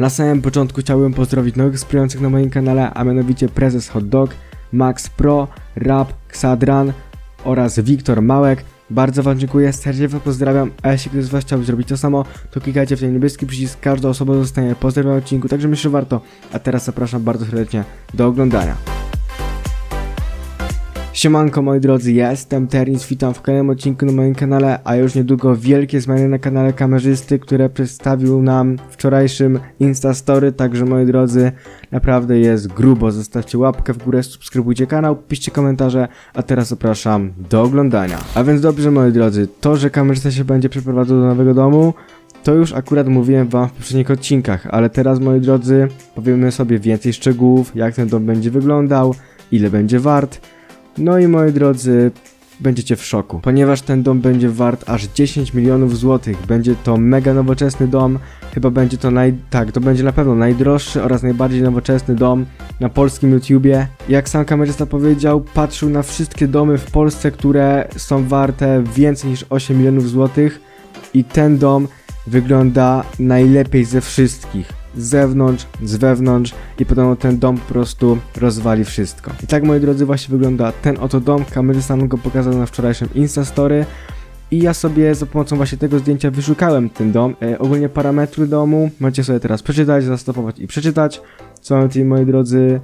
Na samym początku chciałbym pozdrowić nowych wspierających na moim kanale, a mianowicie Prezes Hot Dog, Max Pro, Rap, Xadran oraz Wiktor Małek. Bardzo Wam dziękuję, serdecznie pozdrawiam, a jeśli ktoś z Was chciałby zrobić to samo, to klikajcie w ten niebieski przycisk, każda osoba zostanie pozdrowiona w odcinku, także myślę, że warto. A teraz zapraszam bardzo serdecznie do oglądania. Siemanko moi drodzy, jestem Ternis, witam w kolejnym odcinku na moim kanale, a już niedługo wielkie zmiany na kanale kamerzysty, które przedstawił nam wczorajszym Instastory, także moi drodzy, naprawdę jest grubo, zostawcie łapkę w górę, subskrybujcie kanał, piszcie komentarze, a teraz zapraszam do oglądania. A więc dobrze moi drodzy, to, że kamerzysta się będzie przeprowadzał do nowego domu, to już akurat mówiłem wam w poprzednich odcinkach, ale teraz moi drodzy, powiemy sobie więcej szczegółów, jak ten dom będzie wyglądał, ile będzie wart, no i moi drodzy, będziecie w szoku, ponieważ ten dom będzie wart aż 10 milionów złotych. Będzie to mega nowoczesny dom, chyba będzie to naj... tak, to będzie na pewno najdroższy oraz najbardziej nowoczesny dom na polskim YouTubie. Jak sam kamerzysta powiedział, patrzył na wszystkie domy w Polsce, które są warte więcej niż 8 milionów złotych i ten dom wygląda najlepiej ze wszystkich. Z zewnątrz, z wewnątrz i podobno ten dom po prostu rozwali wszystko. I tak moi drodzy właśnie wygląda ten oto dom, kamerzysta nam go pokazał na wczorajszym Instastory i ja sobie za pomocą właśnie tego zdjęcia wyszukałem ten dom. E, ogólnie parametry domu możecie sobie teraz przeczytać, zastopować i przeczytać. Co mamy tutaj moi drodzy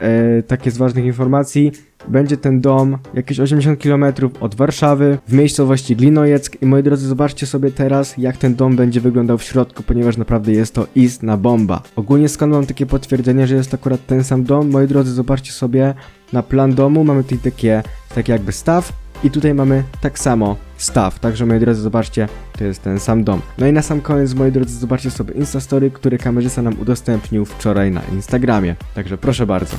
e, takie z ważnych informacji. Będzie ten dom jakieś 80 km od Warszawy, w miejscowości Glinojeck. I moi drodzy, zobaczcie sobie teraz, jak ten dom będzie wyglądał w środku, ponieważ naprawdę jest to istna bomba. Ogólnie skąd mam takie potwierdzenie, że jest akurat ten sam dom? Moi drodzy, zobaczcie sobie na plan domu. Mamy tutaj takie, takie jakby staw. I tutaj mamy tak samo staw. Także moi drodzy, zobaczcie, to jest ten sam dom. No i na sam koniec, moi drodzy, zobaczcie sobie Instastory, który kamerzysta nam udostępnił wczoraj na Instagramie. Także proszę bardzo.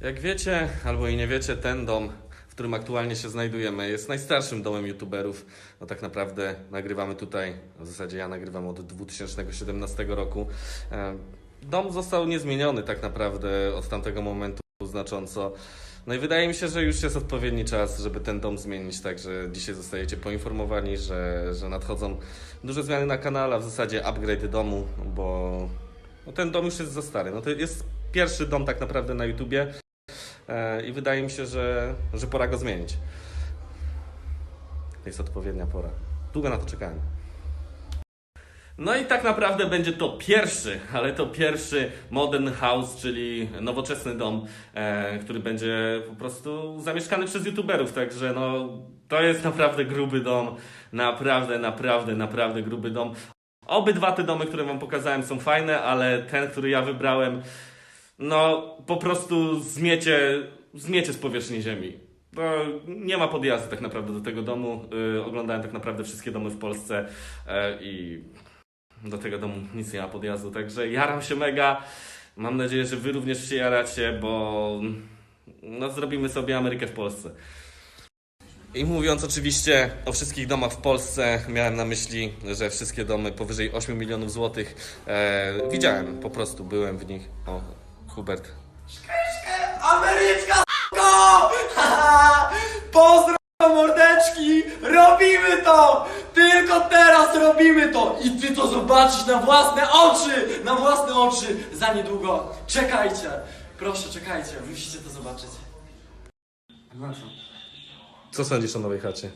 Jak wiecie, albo i nie wiecie, ten dom, w którym aktualnie się znajdujemy, jest najstarszym domem youtuberów. No tak naprawdę nagrywamy tutaj, w zasadzie ja nagrywam od 2017 roku. E, Dom został niezmieniony tak naprawdę od tamtego momentu znacząco. No i wydaje mi się, że już jest odpowiedni czas, żeby ten dom zmienić, także dzisiaj zostajecie poinformowani, że, że nadchodzą duże zmiany na kanale, a w zasadzie upgrade domu, bo no ten dom już jest za stary. No to jest pierwszy dom tak naprawdę na YouTubie. E, I wydaje mi się, że, że pora go zmienić. Jest odpowiednia pora. Długo na to czekałem. No i tak naprawdę będzie to pierwszy, ale to pierwszy modern house, czyli nowoczesny dom, e, który będzie po prostu zamieszkany przez youtuberów, także no to jest naprawdę gruby dom, naprawdę, naprawdę, naprawdę gruby dom. Obydwa te domy, które wam pokazałem są fajne, ale ten, który ja wybrałem, no po prostu zmiecie, zmiecie z powierzchni ziemi. No, nie ma podjazdu tak naprawdę do tego domu. Yy, oglądałem tak naprawdę wszystkie domy w Polsce e, i do tego domu nic nie ma podjazdu, także jaram się mega. Mam nadzieję, że wy również się jaracie, bo no, zrobimy sobie Amerykę w Polsce. I mówiąc oczywiście o wszystkich domach w Polsce, miałem na myśli, że wszystkie domy powyżej 8 milionów złotych e, widziałem, po prostu byłem w nich. O, Hubert. Ameryczka s**ko! Pozdro mordeczki! Robimy to! Tylko teraz robimy to! I ty to zobaczysz na własne oczy! Na własne oczy! Za niedługo! Czekajcie! Proszę, czekajcie, musicie to zobaczyć. Co? Sądzisz o nowej chacie?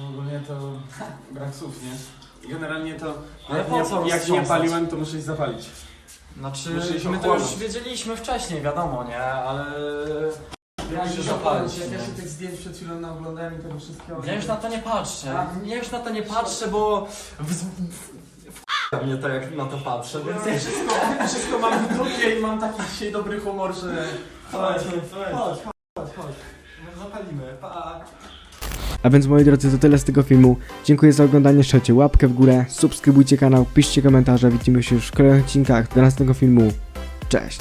No ogólnie to brak słów, nie? Generalnie to Ale jak, po nie, co jak nie roztrząsać? paliłem, to muszę iść zapalić. Znaczy, my to ochłonąć. już wiedzieliśmy wcześniej, wiadomo, nie? Ale... Ja Musisz już zapalić, Jak ja nie? się tych zdjęć przed chwilą naoglądałem i tego wszystkiego... Ja już na to nie patrzę. Ja już na to nie patrzę, bo... W... W... mnie to jak na to patrzę, więc ja Wszystko, wszystko mam w dupie i mam taki dzisiaj dobry humor, że... Chodź, chodź. A więc moi drodzy, to tyle z tego filmu. Dziękuję za oglądanie, trzecie łapkę w górę, subskrybujcie kanał, piszcie komentarze, widzimy się już w kolejnych odcinkach do następnego filmu. Cześć!